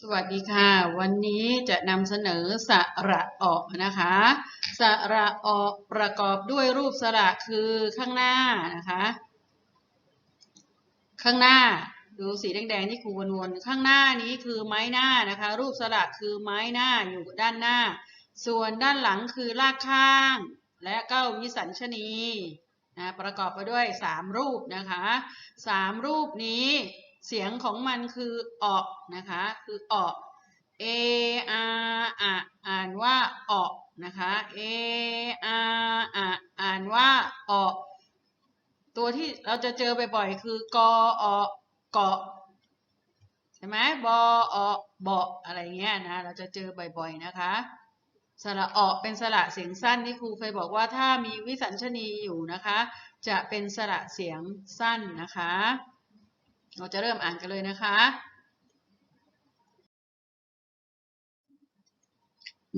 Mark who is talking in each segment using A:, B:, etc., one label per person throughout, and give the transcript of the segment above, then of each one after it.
A: สวัสดีค่ะ วันนี้จะนำเสนอสระออกนะคะสระออกประกอบด้วยรูปสระคือข้างหน้านะคะ ข้างหน้าดูสีแดงๆที่ครูวนๆข้างหน้านี้คือไม้หน้านะคะ รูปสระคือไม้หน้าอยู่ด้านหน้า ส่วนด้านหลังคือรากข้าง และก็วิสัญชนีนะประกอบไปด้วยสามรูปนะคะสามรูปนี้ เสียงของมันคือออกนะคะ คือออก a r อะอ่านว่าออกนะคะ a r อะอ่านว่าออก ตัวที่เราจะเจอบ่อยๆคือกออเกาะใช่ไหมบออเบาะอะไรเงี้ยนะ เราจะเจอบ่อยๆนะคะสระออกเป็นสระเสียงสั้นที่ครูเคยบอกว่าถ้ามีวิสัญชนีอยู่นะคะ จะเป็นสระเสียงสั้นนะคะ เราจะเริ่มอ่านกันเลยนะคะ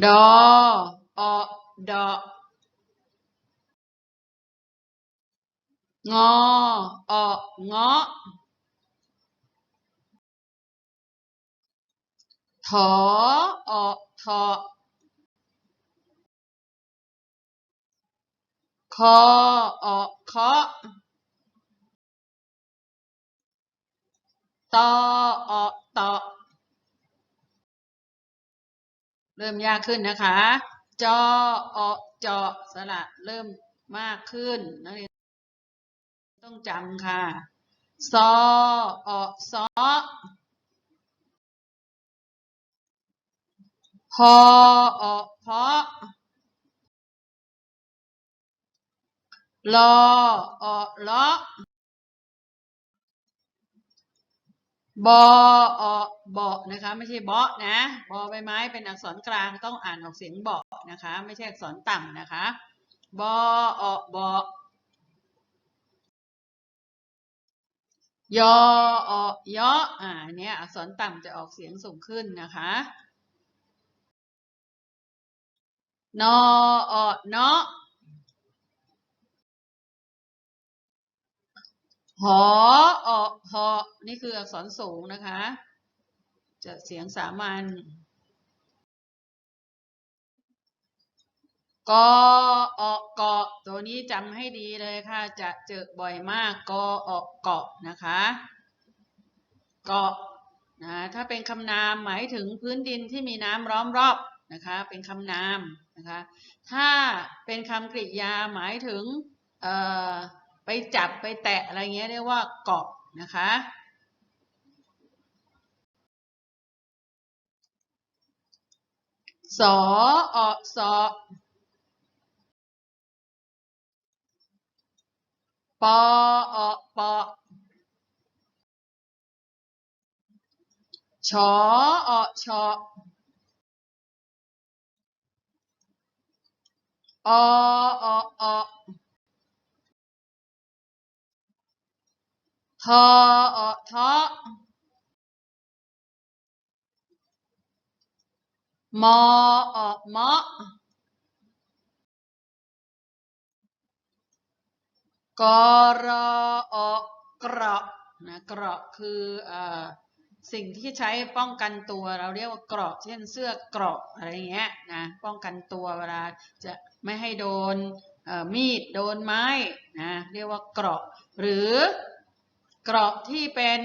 A: ดออดองออเงาะถออทอคออเคาะ ตออตอเริ่มยากขึ้นนะคะ จออจอสระเริ่มมากขึ้นนักเรียนต้องจำค่ะ ซออซอพออเพาะลออเลาะ บออเบาะนะคะ ไม่ใช่เบาะนะบอใบไม้เป็นอักษรกลางต้องอ่านออกเสียงเบาะนะคะ ไม่ใช่อักษรต่ำนะคะบออเบาะยออยออ่าเนี่ยอักษรต่ำจะออกเสียงสูงขึ้นนะคะนออเนาะ หออหอนี่คืออักษรสูงนะคะ จะเสียงสามัญกออเกาะตัวนี้จำให้ดีเลยค่ะ จะเจอบ่อยมากกออเกาะนะคะ เกาะนะถ้าเป็นคำนามหมายถึงพื้นดินที่มีน้ำล้อมรอบนะคะเป็นคำนามนะคะ ถ้าเป็นคำกริยาหมายถึงเอ่อ ไปจับไปแตะอะไรเงี้ยเรียกว่าเกาะนะคะ สออสอปออปอชออชอออออ ทออทอมออมอกรอเกราะนะเกราะคือเอ่อสิ่งที่ใช้ป้องกันตัวเราเรียกว่าเกราะ เช่นเสื้อเกราะอะไรเงี้ยนะป้องกันตัวเวลาจะไม่ให้โดนเอ่อมีดโดนไม้นะเรียกว่าเกราะ หรือ เกราะที่เป็น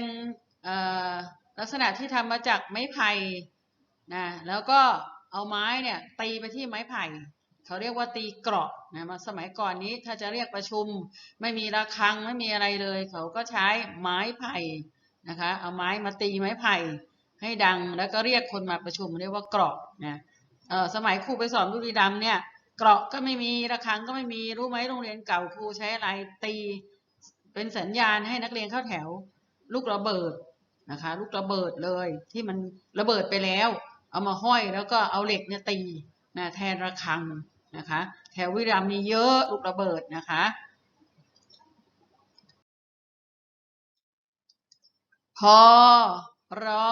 A: ลักษณะที่ทำมาจากไม้ไผ่นะแล้วก็เอาไม้เนี่ยตีไปที่ไม้ไผ่เขาเรียกว่าตีเกราะนะมาสมัยก่อนนี้ถ้าจะเรียกประชุมไม่มีระฆังไม่มีอะไรเลย เขาก็ใช้ไม้ไผ่นะคะเอาไม้มาตีไม้ไผ่ให้ดังแล้วก็เรียกคนมาประชุมเรียกว่าเกราะนะเออสมัยครูไปสอนบุรีรัมเนี่ยเกราะก็ไม่มีระฆังก็ไม่มีรู้ไหมโรงเรียนเก่าครูใช้อะไรตี เป็นสัญญาณให้นักเรียนเข้าแถว ลูกระเบิดนะคะ ลูกระเบิดเลยที่มันระเบิดไปแล้ว เอามาห้อยแล้วก็เอาเหล็กเนี่ยตีนะแทนระฆังนะคะ แถววิรามมีเยอะลูกระเบิดนะคะ พอรอ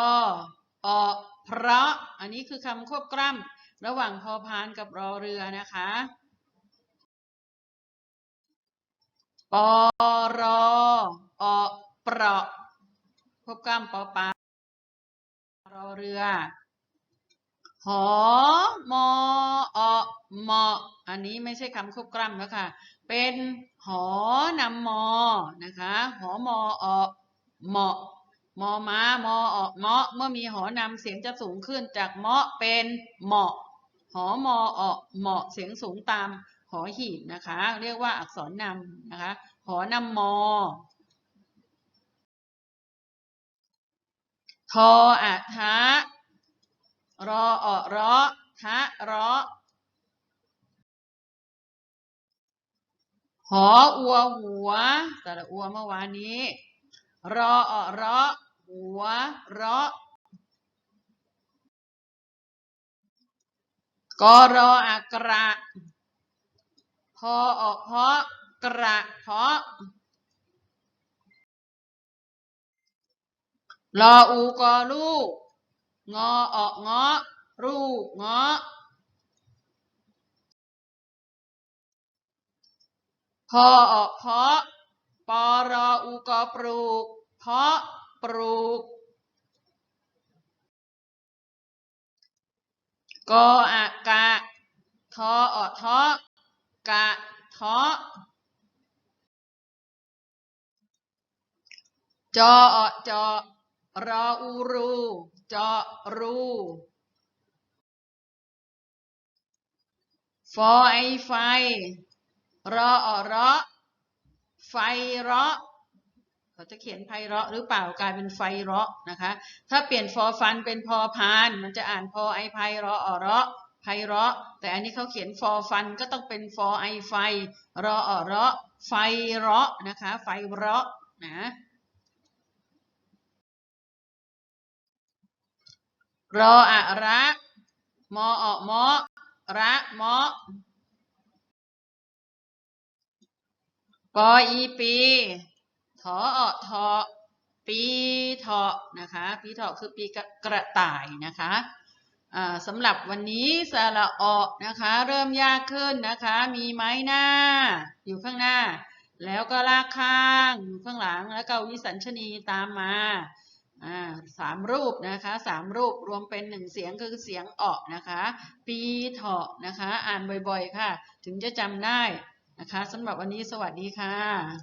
A: ออเพราะ อันนี้คือคำควบกล้ำระหว่างพอพานกับรอเรือนะคะ ปอรออเปราะควบกล้ำปอปลารอเรือ หอมออมออันนี้ไม่ใช่คำควบกล้ำแล้วค่ะ เป็นหอนำมอ นะคะ หอมออเหมาะมอม้ามออเมาะเมื่อมีหอนำเสียงจะสูงขึ้นจากเมาะเป็นเหมาะ หอมออเหมาะเสียงสูงตาม หอหีบนะคะ เรียกว่าอักษรนำนะคะ หอนำมอ ทออะทะรออรอทะรอหออัวหัวสระอัวเมื่อวานนี้ รออรอหัวรอกอรออักระ พอออกเพาะกระเพาะรออูกอลูก งอออกงาะรูกงาะพอออกเพาะปอรออูกอปลูก เพาะปลูกกออากะทอออกทา กะเทาะจอจอรออูรูจอรูฟอไอไฟรอออเระไฟราะเขาจะเขียนไพเราะหรือเปล่ากลายเป็นไฟเราะนะคะ ถ้าเปลี่ยนฟอฟันเป็นพอพาน มันจะอ่านพอไอไพเราะออราะ ไพเราะ แต่อันนี้เขาเขียนฟอฟันก็ต้องเป็นฟอไอไฟรอออเราะไฟเราะนะคะไฟเราะนะรออะระมอออกมอระมอปออีปีถอออกทอปีเถาะนะคะปีเถาะคือปีกระต่ายนะคะ สำหรับวันนี้สระออกนะคะ เริ่มยากขึ้นนะคะ มีไม้หน้า อยู่ข้างหน้า แล้วก็ลากข้างอยู่ข้างหลังแล้วก็วิสัญชนีตามมาอ่าสามรูปนะคะสามรูปรวมเป็นหนึ่งเสียงคือเสียงออกนะคะ ปีเถาะนะคะ อ่านบ่อยๆค่ะ ถึงจะจำได้นะคะสำหรับวันนี้สวัสดีค่ะ